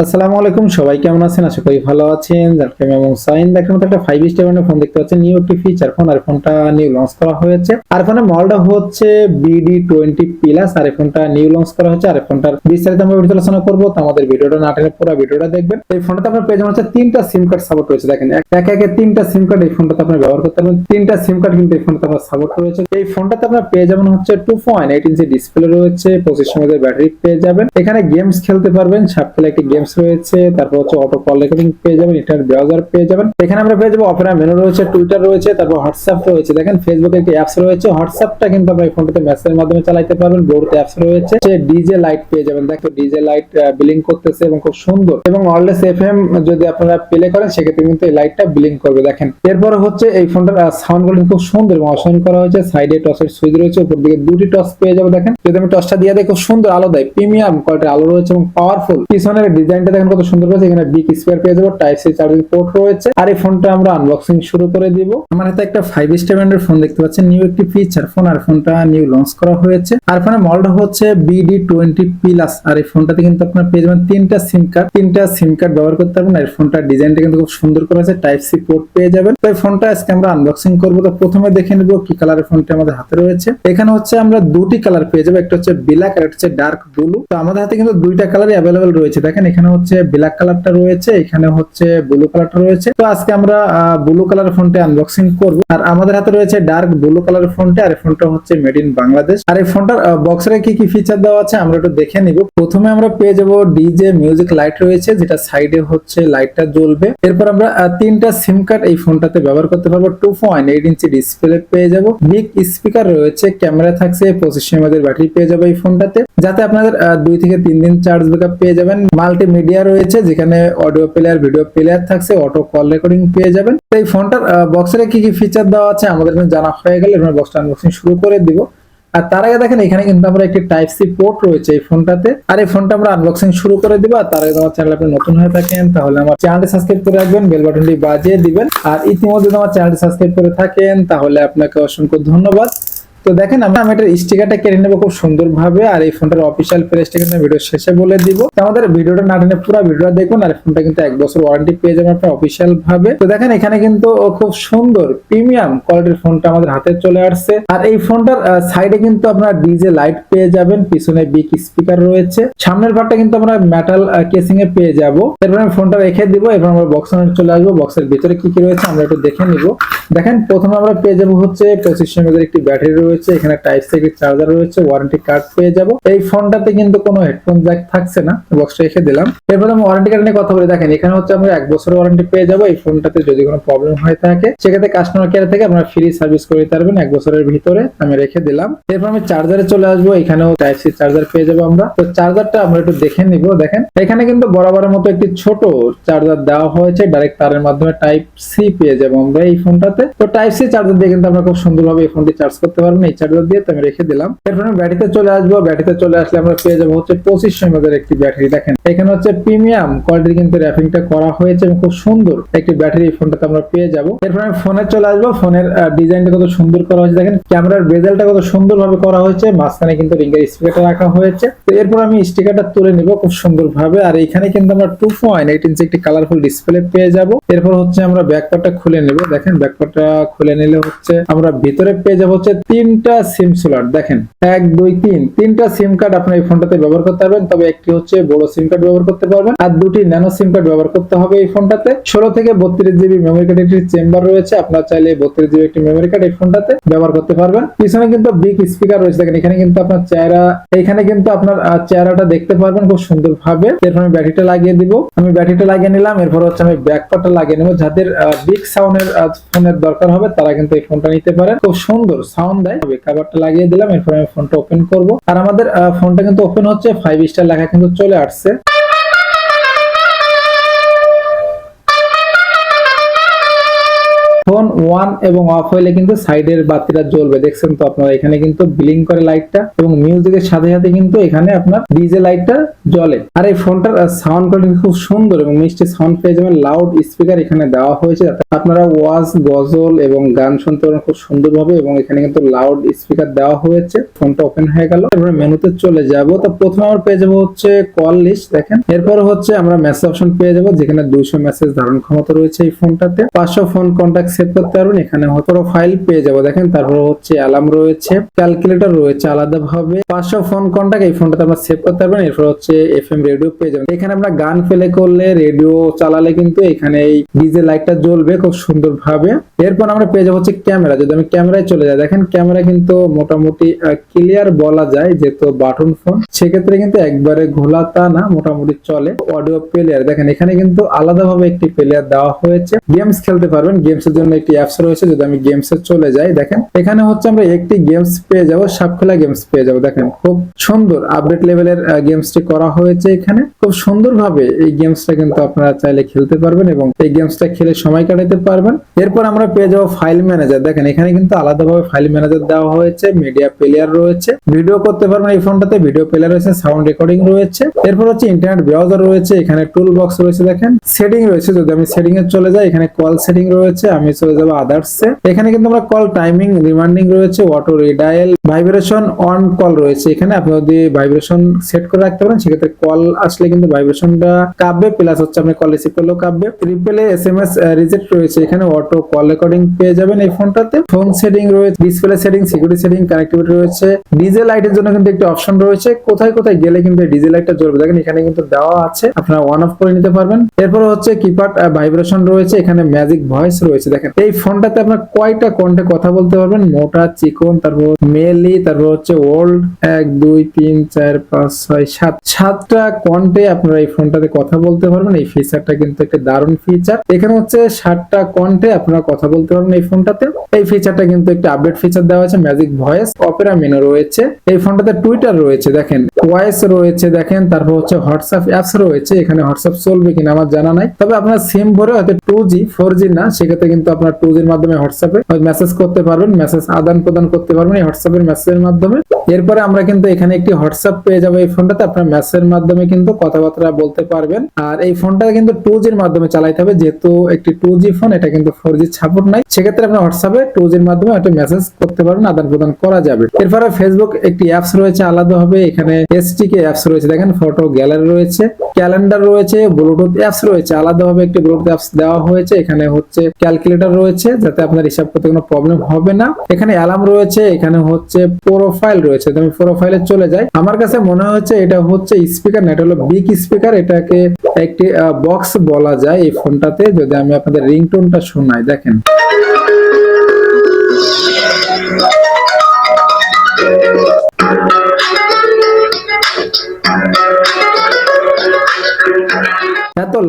আসসালামু আলাইকুম, সবাই কেমন আছেন? আশা করি ভালো আছেন। জানকাম এবং সাইন দেখার মতো একটা ফাইভ স্টার ফোন দেখতে পাচ্ছেন। নিউ একটি ফিচার ফোন আর ফোনটা নিউ লঞ্চ করা হয়েছে। আর ফোনের মডেলটা হচ্ছে বিডি টোয়েন্টি প্লাস আর ফোনটা নিউ লঞ্চ করা হয়েছে। আর ফোনটার বিস্তারিত আমরা ভিডিও আলোচনা করব। তো আমাদের ভিডিওটা না টেনে পুরো ভিডিওটা দেখবেন। এই ফোনটাতে আপনার পেয়ে হচ্ছে তিনটা সিম কার্ড সাপোর্ট রয়েছে। দেখেন, এক- একে তিনটা সিম কার্ড এই ফোনটাতে আপনি ব্যবহার করতে পারবেন। তিনটা সিম কার্ড কিন্তু এই ফোনটাতে আপনার সাপোর্ট রয়েছে। এই ফোনটাতে আপনার পেয়ে যাবেন হচ্ছে two point eight inch display রয়েছে। পঁচিশ সময় ব্যাটারি পেয়ে যাবেন। এখানে গেমস খেলতে পারবেন। সাপ খেলে একটি গেমস রয়েছে, তারপর হচ্ছে অটো কল রেকর্ডিং পেয়ে যাবেন ইন্টারনেট ব্রাউজার পেয়ে যাবেন। এখানে আমরা পেয়ে যাব অপেরা মেনু রয়েছে টুইটার রয়েছে, তারপর হোয়াটসঅ্যাপ রয়েছে। দেখেন ফেসবুকে একটি অ্যাপস রয়েছে হোয়াটসঅ্যাপটা কিন্তু আপনার এই ফোনটাতে মেসেজের মাধ্যমে চালাতে পারবেন। ব্লুটুথ অ্যাপস রয়েছে যে ডিজে লাইট পেয়ে যাবেন। দেখো ডিজে লাইট বিলিং করতেছে এবং খুব সুন্দর। এবং ওয়ারলেস এফএম যদি আপনারা প্লে করেন, সেক্ষেত্রে কিন্তু এই লাইটটা বিলিং করবে। দেখেন, এরপর হচ্ছে এই ফোনটার সাউন্ড কোয়ালিটি খুব সুন্দর এবং অসাইন করা হয়েছে। সাইডে টসের সুইচ রয়েছে, উপর দিকে দুটি টস পেয়ে যাবে। দেখেন, যদি আমি টসটা দিয়ে দিই, খুব সুন্দর আলো দেয়। প্রিমিয়াম কোয়ালিটির আলো রয়েছে এবং পাওয়ারফুল পিছনের ডিজাইনটা দেখেন কত সুন্দর রয়েছে এখানে বিগ স্পেয়ার পেয়ে যাব টাইপ সি চার্জিং পোর্ট রয়েছে। আর এই ফোনটা আমরা আনবক্সিং শুরু করে দিব। আমার হাতে একটা ফাইভ স্টার ফোন দেখতে পাচ্ছেন। নিউ একটি ফিচার ফোন আর ফোনটা নিউ লঞ্চ করা হয়েছে। আর ফোনের মডেলটা হচ্ছে বিডি টোয়েন্টি প্লাস আর এই ফোনটাতে কিন্তু আপনার পেয়ে যাবেন তিনটা সিম কার্ড তিনটা সিম কার্ড ব্যবহার করতে পারবেন। আর ফোনটার ডিজাইনটা কিন্তু খুব সুন্দর করা আছে। টাইপ সি পোর্ট পেয়ে যাবেন। তো এই ফোনটা আজকে আমরা আনবক্সিং করব। তো প্রথমে দেখে নেব কি কালারের ফোনটা আমাদের হাতে রয়েছে। এখানে হচ্ছে আমরা দুটি কালার পেয়ে যাব। একটা হচ্ছে ব্ল্যাক আর একটা হচ্ছে ডার্ক ব্লু তো আমাদের হাতে কিন্তু দুইটা কালারই অ্যাভেলেবেল রয়েছে। দেখেন এখানে হচ্ছে ব্ল্যাক কালারটা রয়েছে, এখানে হচ্ছে ব্লু কালারটা রয়েছে। তো আজকে আমরা ব্লু কালারের ফোনটা আনবক্সিং করব। আর আমাদের হাতে রয়েছে ডার্ক ব্লু কালার ফোনটা আর এই ফোনটা হচ্ছে মেড ইন বাংলাদেশ। আর এই ফোনটার বক্সের কি কি ফিচার দেওয়া আছে আমরা একটু দেখে নিব। প্রথমে আমরা পেয়ে যাব ডিজে মিউজিক লাইট রয়েছে, যেটা সাইডে হচ্ছে লাইটটা জ্বলবে। এরপর আমরা তিনটা সিম কার্ড এই ফোনটাতে ব্যবহার করতে পারব। Two point eight inch display পেয়ে যাব। বিগ স্পিকার রয়েছে ক্যামেরা থাকছে, পঁচিশ এমএদের ব্যাটারি পেয়ে যাবে এই ফোনটাতে যাতে আপনাদের দুই থেকে তিন দিন চার্জ ব্যাকআপ পেয়ে যাবেন। মাল্টিমিডিয়া রয়েছে, যেখানে অডিও প্লেয়ার ভিডিও প্লেয়ার থাকছে অটো কল রেকর্ডিং পেয়ে যাবেন। এই ফোনটার বক্সের কি কি ফিচার দেওয়া আছে আমাদের জানা হয়ে গেলে আমরা বক্সটা আনবক্সিং শুরু করে দিব। আর তার আগে দেখেন, এখানে কিন্তু আমরা একটি টাইপ সি পোর্ট রয়েছে এই ফোনটাতে। আর এই ফোনটা আমরা আনবক্সিং শুরু করে দিব, আর তার আগে আমার চ্যানেল আপনি নতুন হয়ে থাকেন, তাহলে আমার চ্যানেলটি সাবস্ক্রাইব করে রাখবেন বেল বাটনটি বাজিয়ে দিবেন। আর ইতিমধ্যে আমার চ্যানেলটি সাবস্ক্রাইব করে থাকেন, তাহলে আপনাকে অসংখ্য ধন্যবাদ। তো দেখেন, আমরা আমি এটার স্টিকারটা কেটে নেব খুব সুন্দর ভাবে আর এই ফোনটার অফিসিয়াল প্রাইস কিন্তু ভিডিও শেষে বলে দিব। তো আমাদের ভিডিওটা না টেনে পুরো ভিডিওটা দেখুন, আর ফোনটা কিন্তু এক বছর ওয়ারেন্টি পেয়ে যাবেন আপনার অফিসিয়াল ভাবে। তো দেখেন, এখানে কিন্তু খুব সুন্দর প্রিমিয়াম কোয়ালিটির ফোনটা আমাদের হাতে চলে আসছে। আর এই ফোনটার সাইডে কিন্তু আপনার ডিজে লাইট পেয়ে যাবেন, পিছনে বিগ স্পিকার রয়েছে। সামনের পার্টটা কিন্তু আমরা মেটাল কেসিং এ পেয়ে যাব। এরপর আমি ফোনটা রেখে দিব, এরপর আমরা বক্স চলে আসব। বক্সের ভিতরে কি কি রয়েছে আমরা একটু দেখে নিব। দেখেন, প্রথমে আমরা পেয়ে যাব হচ্ছে পঁচিশ একটি ব্যাটারি রয়েছে, এখানে টাইপ সি চার্জার রয়েছে ওয়ারেন্টি কার্ড পেয়ে যাব। এই ফোনটাতে কিন্তু কোনো হেডফোন জ্যাক থাকছে না বক্সটা রেখে দিলাম। এরপর আমি ওয়ারেন্টি কার্ড নিয়ে কথা বলে, দেখেন, এখানে হচ্ছে আমরা এক বছরের ওয়ারেন্টি পেয়ে যাব, এই ফোনটাতে যদি কোনো প্রবলেম হয়ে থাকে। সেক্ষেত্রে কাস্টমার কেয়ার থেকে আপনারা ফ্রি সার্ভিস করে দিতে পারবেন, এক বছরের ভিতরে আমি রেখে দিলাম। এরপর আমি চার্জারে চলে আসব, এখানেও টাইপ সি চার্জার পেয়ে যাব আমরা। তো চার্জারটা আমরা একটু দেখে নিব, দেখেন। এখানে কিন্তু বরাবরের মতো একটি ছোট চার্জার দেওয়া হয়েছে ডাইরেক্ট তারের মাধ্যমে টাইপ সি পেয়ে যাব আমরা এই ফোনটাতে। তো টাইপ সি চার্জার দিয়ে কিন্তু আমরা খুব সুন্দরভাবে এই ফোনটি চার্জ করতে পারবেন এই চার্জার দিয়ে আমি রেখে দিলাম। এরপর আমি ব্যাটারিতে চলে আসব। ব্যাটারিতে চলে আসলে আমরা পেয়ে যাব হচ্ছে পঁচিশ এমএর একটি ব্যাটারি দেখেন, এখানে হচ্ছে প্রিমিয়াম কোয়ালিটির কিন্তু র্যাপিংটা করা হয়েছে এবং খুব সুন্দর একটি ব্যাটারি ফোনটাতে আমরা পেয়ে যাব। এরপর আমি ফোনে চলে আসব। ফোনের ডিজাইনটা কত সুন্দর করা হয়েছে। দেখেন ক্যামেরার বেজেলটা কত সুন্দর ভাবে করা হয়েছে। মাঝখানে কিন্তু রিঙ্গের স্পিকারটা রাখা হয়েছে। তো এরপর আমি স্টিকারটা তুলে নিব খুব সুন্দর ভাবে আর এখানে কিন্তু আমরা টু পয়েন্ট এইট ইঞ্চি একটি কালারফুল ডিসপ্লে পেয়ে যাব। এরপর হচ্ছে আমরা ব্যাকপার্টটা খুলে নেব। দেখেন ব্যাকপার্টটা খুলে নিলে হচ্ছে আমরা ভিতরে পেয়ে যাব হচ্ছে তিনটা সিম স্লট দেখেন, এক, দুই, তিন, তিনটা সিম কার্ড আপনি এই ফোনটাতে ব্যবহার করতে পারবেন, তবে একটি হচ্ছে বড় সিম কার্ড ব্যবহার করতে পারবেন, আর দুটি ন্যানো সিম কার্ড ব্যবহার করতে হবে এই ফোনটাতে ষোলো থেকে বত্রিশ জিবি মেমোরি কার্ড একটি চেম্বার রয়েছে, আপনার চাইলে বত্রিশ জিবি একটি মেমোরি কার্ড এই ফোনটাতে ব্যবহার করতে পারবেন। পিছনে কিন্তু বিগ স্পিকার রয়েছে, দেখেন, এখানে কিন্তু আপনার চেহারা, এখানে কিন্তু আপনার চেহারাটা দেখতে পারবেন খুব সুন্দর ভাবে এরপর আমি ব্যাটারিটা লাগিয়ে দিব। আমি ব্যাটারিটা লাগিয়ে নিলাম, এরপর হচ্ছে আমি ব্যাক পার্টটা লাগিয়ে নেব। যাদের বিগ সাউন্ডের ফোনের দরকার হবে, তারা কিন্তু এই ফোনটা নিতে পারেন। খুব সুন্দর সাউন্ড দেয়। কাভারটা লাগিয়ে দিলাম, এরপর আমি ফোনটা ওপেন করব। আর আমাদের ফোনটা কিন্তু ওপেন হচ্ছে ফাইভ স্টার লেখা কিন্তু চলে আসছে। ফোন ওয়ান এবং অফ হইলে কিন্তু সাইডের বাতিটা জ্বলবে। দেখছেন তো আপনারা, এখানে কিন্তু ব্লিং করে লাইটটা এবং মিউজিকের সাথে সাথে কিন্তু এখানে আপনার ডিজে লাইটটা জ্বলে। আর এই ফোনটার সাউন্ড কোয়ালিটি খুব সুন্দর এবং মিষ্টি সাউন্ড পেয়ে যাবেন। লাউড স্পিকার এখানে দেওয়া হয়েছে যাতে আপনারা ওয়াজ, গজল এবং গান শুনতে পারেন খুব সুন্দরভাবে এবং এখানে কিন্তু লাউড স্পিকার দেওয়া হয়েছে। ফোনটা ওপেন হয়ে গেল। এবারে মেনুতে চলে যাব। তো প্রথমে আমরা পেয়ে যাব হচ্ছে কল লিস্ট দেখেন। এরপর হচ্ছে আমরা মেসেজ অপশন পেয়ে যাব, যেখানে দুইশো মেসেজ ধারণ ক্ষমতা রয়েছে এই ফোনটাতে পাঁচশো ফোন কন্ট্যাক্ট সেভ করতে পারবেন, এখানে প্রোফাইল পেয়ে যাব। দেখেন, তারপর হচ্ছে অ্যালার্ম রয়েছে ক্যালকুলেটর রয়েছে আলাদাভাবে। পাঁচশো ফোন কন্ট্যাক্ট এই ফোনটাতে আমরা সেভ করতে পারবেন, এরপর হচ্ছে এফ এম রেডিও পেয়ে যাবেন। এখানে আমরা গান ফেলে করলে রেডিও চালালে কিন্তু এখানে এই ডিজে লাইটটা জ্বলবে খুব সুন্দর ভাবে এরপর আমরা পেয়ে যাব হচ্ছে ক্যামেরা যদি আমি ক্যামেরায় চলে যাই। দেখেন ক্যামেরা কিন্তু মোটামুটি ক্লিয়ার বলা যায়, যেহেতু বাটন ফোন সেক্ষেত্রে কিন্তু একবারে ঘোলা তা না, মোটামুটি চলে। অডিও প্লেয়ার দেখেন, এখানে কিন্তু আলাদাভাবে একটি প্লেয়ার দেওয়া হয়েছে। গেমস খেলতে পারবেন গেমস এর জন্য একটি অ্যাপস রয়েছে, যদি আমি গেমস চলে যাই, দেখেন। এখানে হচ্ছে আমরা একটি গেমস পেয়ে যাব, সাপখেলা গেমস পেয়ে যাব, দেখেন। খুব সুন্দর আপডেট লেভেলের গেমসটি করা হয়েছে এখানে। খুব সুন্দর ভাবে এই গেমসটা কিন্তু আপনারা চাইলে খেলতে পারবেন এবং এই গেমসটা খেলে সময় কাটাতে পারবেন। এরপর আমরা পেয়ে যাব ফাইল ম্যানেজার দেখেন, এখানে কিন্তু আলাদাভাবে ফাইল ম্যানেজার দেওয়া হয়েছে মিডিয়া প্লেয়ার রয়েছে। ভিডিও করতে পারবেন এই ফোনটাতে ভিডিও প্লেয়ার রয়েছে সাউন্ড রেকর্ডিং রয়েছে। এরপর হচ্ছে ইন্টারনেট ব্রাউজার রয়েছে, এখানে টুল বক্স রয়েছে, দেখেন। সেটিং রয়েছে, যদি আমি সেটিং এ চলে যাই, এখানে কল সেটিং রয়েছে, আমি চলে যাব আদার্স এখানে কিন্তু আমরা কল টাইমিং রিমাইন্ডিং রয়েছে auto redial vibration on call রয়েছে। এখানে আপনি যদি ভাইব্রেশন সেট করে রাখতে পারেন, সেক্ষেত্রে কল আসলে কিন্তু ভাইব্রেশনটা কাঁপবে প্লাস হচ্ছে আপনি কল রিসিভ করলেও কাঁপবে রিপেলে এস এম এস রিজেক্ট রয়েছে। এখানে অটো কল রেকর্ডিং পেয়ে যাবেন এই ফোনটাতে ফোন সেটিং রয়েছে display setting security setting connectivity রয়েছে। ডিজে লাইটের জন্য কিন্তু একটি অপশন রয়েছে। কোথায় কোথায় গেলে কিন্তু ডিজে লাইটটা জ্বলবে? দেখেন এখানে কিন্তু দেওয়া আছে। আপনারা অন অফ করে নিতে পারবেন। এরপর হচ্ছে কিপ্যাড ভাইব্রেশন রয়েছে। এখানে ম্যাজিক ভয়েস রয়েছে। দেখেন। এই ফোনটাতে আপনার কয়টা কন্টে কথা বলতে পারবেন? মোটা, চিকন, তারপর মেলি, তারপর হচ্ছে ওল্ড। এক, দুই, তিন, চার, পাঁচ, ছয়, সাত। সাতটা কন্টে আপনারা এই ফোনটাতে কথা বলতে পারবেন। এই ফিচারটা কিন্তু একটা দারুণ ফিচার এখানে হচ্ছে ষাটটা কন্টে আপনারা কথা বলতে পারবেন এই ফোনটাতে। এই ফিচারটা কিন্তু একটা আপডেট ফিচার দেওয়া আছে ম্যাজিক ভয়েস অপেরা মেনু রয়েছে। এই ফোনটাতে টুইটার রয়েছে, দেখেন। ভয়েস রয়েছে, দেখেন। তারপর হচ্ছে হোয়াটসঅ্যাপ অ্যাপস রয়েছে। এখানে হোয়াটসঅ্যাপ চলবে কিনা আমার জানা নাই। তবে আপনার সিম ভরে হয়তো টু জি ফোর জি না, সেক্ষেত্রে কিন্তু আপনার টু জির মাধ্যমে হোয়াটসঅ্যাপে মেসেজ করতে পারবেন মেসেজ আদান প্রদান করতে পারবেন এই হোয়াটসঅ্যাপের মেসেজের মাধ্যমে। এরপরে আমরা কিন্তু এখানে একটি হোয়াটসঅ্যাপ পেয়ে যাব। এই ফোনটাতে আপনার মেসেজের মাধ্যমে কিন্তু কথাবার্তা বলতে পারবেন। আর এই ফোনটা কিন্তু টু জির মাধ্যমে চালাইতে হবে। যেহেতু একটি টু জি ফোন এটা কিন্তু ফোর জি সাপোর্ট নাই। সেক্ষেত্রে আপনার হোয়াটসঅ্যাপে টু জির মাধ্যমে একটা মেসেজ করতে পারবেন, আদান প্রদান করা যাবে। এরপরে ফেসবুক একটি অ্যাপস রয়েছে আলাদাভাবে এখানে এসটিকে অ্যাপস রয়েছে। দেখেন ফটো গ্যালারি রয়েছে ক্যালেন্ডার রয়েছে ব্লুটুথ অ্যাপস রয়েছে। আলাদাভাবে একটি ব্লুটুথ অ্যাপস দেওয়া হয়েছে। এখানে হচ্ছে ক্যালকুলেটর রয়েছে, যাতে আপনার হিসাব করতে কোনো প্রবলেম হবে না। এখানে অ্যালার্ম রয়েছে। এখানে হচ্ছে প্রোফাইল রয়েছে। তো আমি প্রোফাইলে চলে যাই। আমার কাছে মনে হচ্ছে এটা হচ্ছে স্পিকার না এটা হলো বিগ স্পিকার এটাকে একটি বক্স বলা যায় এই ফোনটাতে। যদি আমি আপনাদের রিংটোনটা শোনাই, দেখেন।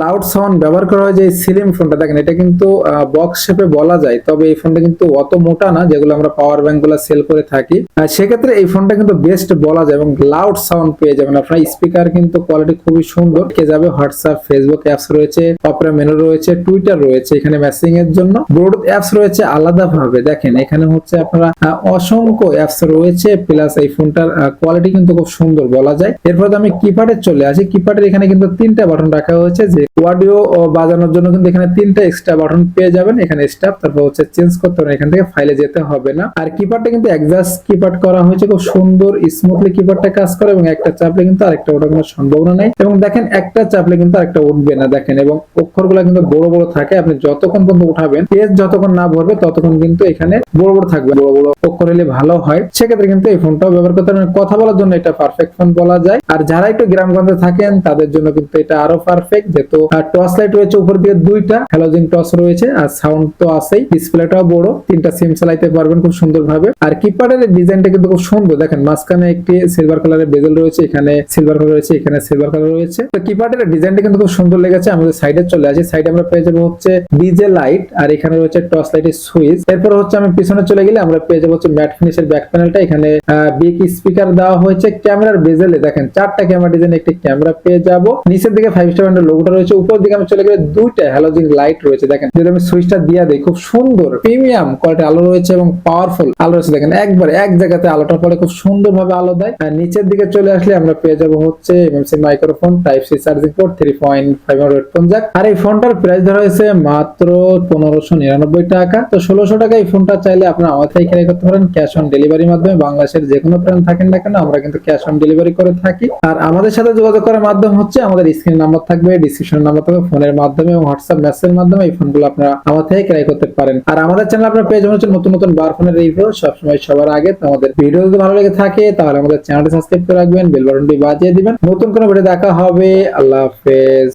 লাউড সাউন্ড ব্যবহার করা হয় যে সিলিম ফোনটা দেখেন, এটা কিন্তু বক্স শেপে বলা যায়, তবে এই ফোনটা কিন্তু অত মোটা না, যেগুলো আমরা পাওয়ার ব্যাংকগুলো সেল করে থাকি। সেক্ষেত্রে এই ফোনটা কিন্তু বেস্ট বলা যায় এবং লাউড সাউন্ড পেয়ে যাবেন আপনার। স্পিকার কিন্তু কোয়ালিটি খুবই সুন্দর। কে যাবে হোয়াটসঅ্যাপ ফেসবুক অ্যাপস রয়েছে অপরা মেনু রয়েছে টুইটার রয়েছে, এখানে মেসেজিং এর জন্য। ব্লুটুথ অ্যাপস রয়েছে আলাদাভাবে। দেখেন, এখানে হচ্ছে আপনারা অসংখ্য অ্যাপস রয়েছে প্লাস এই ফোনটার কোয়ালিটি কিন্তু খুব সুন্দর বলা যায়। এরপর আমি কিপ্যাডে চলে আসি। কিপ্যাডের এখানে কিন্তু তিনটা বাটন রাখা হয়েছে, যে অডিও বাজানোর জন্য কিন্তু এখানে তিনটা এক্সট্রা বাটন পেয়ে যাবেন। এখানে স্টাফ তারপর হচ্ছে চেঞ্জ করতে হবে এখান থেকে ফাইলে যেতে হবে না। আর কিপ্যাডটা কিন্তু একজাস্ট কিপ্যাড করা হয়েছে, খুব সুন্দর স্মুথলি কিপ্যাডটা কাজ করে এবং একটা চাপলে কিন্তু আরেকটা ওঠার কোনো সম্ভাবনা নেই। এবং দেখেন, একটা চাপলে কিন্তু আরেকটা উঠবে না, দেখেন, এবং অক্ষরগুলো কিন্তু বড় বড় থাকে। আপনি যতক্ষণ পর্যন্ত উঠাবেন, পেজ যতক্ষণ না ভরবে, ততক্ষণ কিন্তু এখানে বড় বড় থাকবে, বড় বড় অক্ষর হলে ভালো হয়। সেক্ষেত্রে কিন্তু এই ফোনটাও ব্যবহার করতে পারেন কথা বলার জন্য এটা পারফেক্ট ফোন বলা যায়। আর যারা একটু গ্রামগঞ্জে থাকেন, তাদের জন্য কিন্তু এটা আরও পারফেক্ট যেহেতু টর্চ লাইট রয়েছে উপর দিকে দুইটা হ্যালোজেন টর্চ রয়েছে, আর সাউন্ড তো আছেই। ডিসপ্লেটাও বড়, তিনটা সিম চালাইতে পারবেন খুব সুন্দর ভাবে আর কিপ্যাডের ডিজাইনটা কিন্তু খুব সুন্দর, দেখেন মাঝখানে একটি সিলভার কালারের বেজেল রয়েছে, এখানে সিলভার কালার রয়েছে, এখানে সিলভার কালার রয়েছে। তো কিপ্যাডের ডিজাইনটা কিন্তু খুব সুন্দর লেগেছে আমাদের সাইডে চলে আসি সাইডে আমরা পেয়ে যাব হচ্ছে ডিজে লাইট আর এখানে রয়েছে টর্চ লাইটের সুইচ এরপর হচ্ছে আমি পিছনে চলে গেলে আমরা পেয়ে যাব হচ্ছে ম্যাট ফিনিশের ব্যাক প্যানেলটা এখানে বিগ স্পিকার দেওয়া হয়েছে ক্যামেরার বেজেলে দেখেন, চারটা ক্যামেরা ডিজাইন একটি ক্যামেরা পেয়ে যাব। নিচের দিকে ফাইভ স্টার লোগোটা রয়েছে, উপর দিকে আমি চলে গেলে দুইটা হ্যালোজিন লাইট রয়েছে, দেখেন। যদি আমি সুইচটা দিয়ে দিই, খুব সুন্দর প্রিমিয়াম কোয়ালিটি আলো রয়েছে এবং পাওয়ারফুল আলো রয়েছে, দেখেন, একবারে এক জায়গাতে আলোটা পড়ে খুব সুন্দর ভাবে আলো দেয়। আর নিচের দিকে চলে আসলে আমরা পেয়ে যাব হচ্ছে MMC microphone type C charging port three point five phone jack আর এই ফোনটার প্রাইস ধরা হয়েছে মাত্র পনেরোশো নিরানব্বই টাকা। তো ষোলোশো টাকা এই ফোনটা চাইলে আপনারা আমার থেকে করতে পারেন ক্যাশ অন ডেলিভারির মাধ্যমে। বাংলাদেশের যে কোনো প্রান্ত থাকেন না কেন, আমরা কিন্তু ক্যাশ অন ডেলিভারি করে থাকি। আর আমাদের সাথে যোগাযোগ করার মাধ্যম হচ্ছে আমাদের স্ক্রিন নাম্বার থাকবে ডিসক্রিপশন নাম্বার থাকবে ফোনের মাধ্যমে এবং হোয়াটসঅ্যাপ মেসেজের মাধ্যমে এই ফোনগুলো আপনারা আমার থেকে ক্রাই করতে পারেন। আর আমাদের চ্যানেল আপনারা পেয়ে যাবেন হচ্ছে নতুন নতুন বার ফোনের রিভিউ সবসময় সবার আগে আমাদের ভিডিও যদি ভালো লেগে থাকে, তাহলে আমাদের চ্যানেলটি সাবস্ক্রাইব করে রাখবেন বেল বাটনটি বাজিয়ে দিবেন। নতুন কোনো ভিডিও দেখা হবে। আল্লাহ হাফেজ।